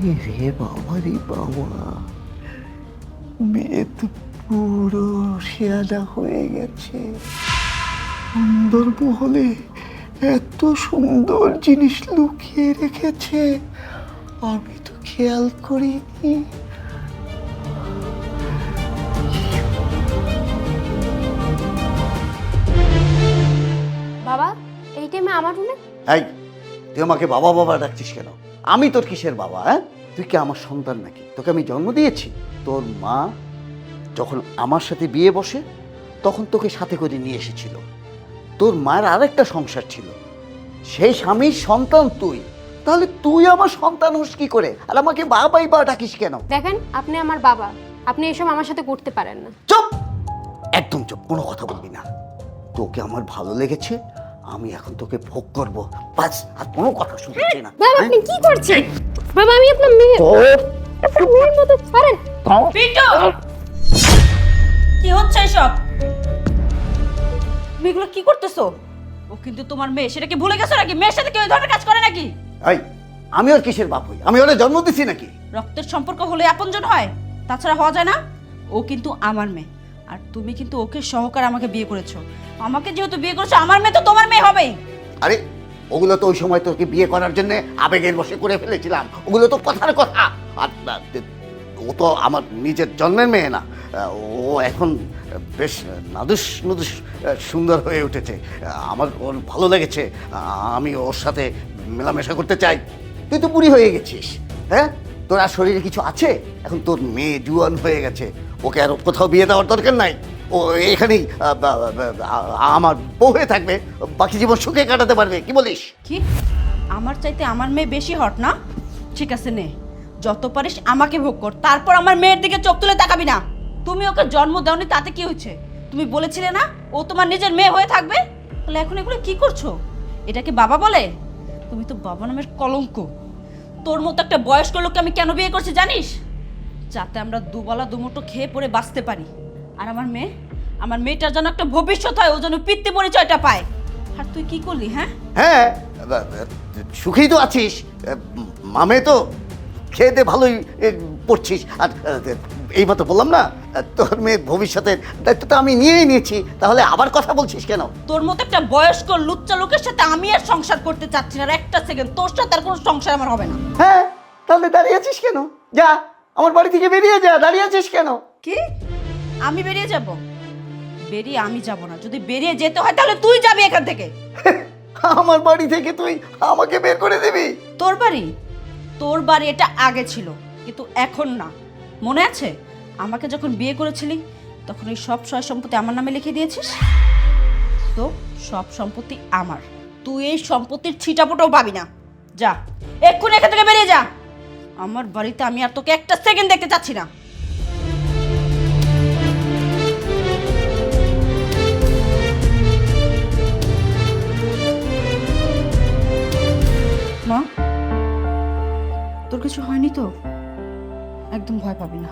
হে বাবারই বাবা। মেয়ে তো পুরো শেয়াদা হয়ে গেছে। সুন্দর মহলে এত সুন্দর জিনিস লুকিয়ে রেখেছে। আমি তো খেয়াল করিনি। বাবা এই টাইমে আমার রুমে? এই তুই আমাকে বাবা বাবা ডাকছিস কেন? আমি তোর কিসের বাবা হ্যাঁ? তুই কি আমার সন্তান নাকি? তোকে আমি জন্ম দিয়েছি। তোর মা যখন আমার সাথে বিয়ে বসে তখন তোকে সাথে করে নিয়ে এসেছিল। তোর মায়ের আরেকটা সংসার ছিল। সেই স্বামীর সন্তান তুই। তাহলে তুই আমার সন্তান হোস কি করে? আর আমাকে বাবাই বা ডাকিস কেন? দেখেন আপনি আমার বাবা। আপনি এসব আমার সাথে করতে পারেন না। চুপ! একদম চুপ কোনো কথা বলবি না। তোকে আমার ভালো লেগেছে আমি এখন তোকে ভোগ করব। বাস আর কোনো কথা শুনছি না। বাবা আপনি কি করছেন? বাবা আমি আপনার মেয়ে আপনার মেয়ের মতো ছাড়েন। পিন্টু! কি হচ্ছে এসব? তুমি এগুলো কি করতেছো? ও কিন্তু তোমার মেয়ে সেটা কি ভুলে গেছো নাকি? মেয়ের সাথে কেউ ধরনের কাজ করে নাকি? এই আমি ওর কিসের বাপ হই? আমি ওরা জন্ম দিছি নাকি? রক্তের সম্পর্ক হলে আপনজন হয় তাছাড়া হওয়া যায় না। ও কিন্তু আমার মেয়ে। আর তুমি কিন্তু ওকে সহকার আমাকে বিয়ে করেছ। আমাকে যেহেতু বিয়ে করেছ, আমার মেয়ে তো তোমার মেয়ে হবেই। আরে, ওগুলো তো ওই সময় তোকে বিয়ে করার জন্য আবেগের বসে করে ফেলেছিলাম। ওগুলো তো কথার কথা। আর ও তো আমার নিজের জন্মের মেয়ে না। ও এখন বেশ নাদুস নুদুস সুন্দর হয়ে উঠেছে। আমার ওর ভালো লেগেছে। আমি ওর সাথে মেলামেশা করতে চাই। তুই তো বুড়ি হয়ে গেছিস হ্যাঁ? তোর আর শরীরে কিছু আছে? এখন তোর মেয়ে জুয়ান হয়ে গেছে। ওকে আর কোথাও বিয়ে দেওয়ার দরকার নাই। ও এখানেই আমার বউ হয়ে থাকবে, বাকি জীবন সুখে কাটাতে পারবে, কি বলিস? কি? আমার চাইতে আমার মেয়ে বেশি হট না? ঠিক আছে নে, যত পারিস আমাকে ভোগ কর, তারপর আমার মেয়ের দিকে চোখ তুলে তাকাবি না। তুমি ওকে জন্ম দাওনি, তাতে কি হয়েছে? তুমি বলেছিলে না, ও তোমার নিজের মেয়ে হয়ে থাকবে? তাহলে এখন এগুলো কি করছ? এটাকে বাবা বলে? তুমি তো বাবা নামের কলঙ্ক। তোর মতো একটা বয়স্ক লোককে আমি কেন বিয়ে করছি জানিস? যাতে আমরা দুবেলা দুমুটো খেয়ে পরে বাঁচতে পারি। আর আমার মেয়ে আমার মেয়েটার যেন একটা ভবিষ্যৎ হয় ও যেন পিতৃ পরিচয়টা পায়। আর তুই কি করলি হ্যাঁ? হ্যাঁ সুখেই তো আছিস। মামে তো খেতে ভালোই পড়ছিস। আর এই মতো বললাম না তোর মেয়ের ভবিষ্যতের দায়িত্ব তো আমি নিয়েই নিয়েছি। তাহলে আবার কথা বলছিস কেন? তোর মতো একটা বয়স্ক লুচ্চা লোকের সাথে আমি আর সংসার করতে চাচ্ছি না। আর একটা সেকেন্ড তোর সাথে আর কোনো সংসার আমার হবে না। হ্যাঁ তাহলে দাঁড়িয়ে আছিস কেন? যা। আমার বাড়ি থেকে বেরিয়ে যা দাঁড়িয়ে আছিস কেন? কি? আমি বেরিয়ে যাব? বেরিয়ে আমি যাব না। যদি বেরিয়ে যেতে হয় তাহলে তুই যাবি এখান থেকে। আমার বাড়ি থেকে তুই আমাকে বের করে দিবি? তোর বাড়ি? তোর বাড়ি এটা আগে ছিল কিন্তু এখন না। মনে আছে? আমাকে যখন বিয়ে করেছিলি তখন এই সব সয় সম্পত্তি আমার নামে লিখে দিয়েছিস? তো সব সম্পত্তি আমার। তুই এই সম্পত্তির ছিটাপোটাও পাবি না। যা এক্ষুনি এখান থেকে বেরিয়ে যা। আমার বাড়িতে আমি আর তোকে একটা সেকেন্ড দেখতে চাচ্ছি না। মা, তোর কিছু হয়নি তো? একদম ভয় পাবি না।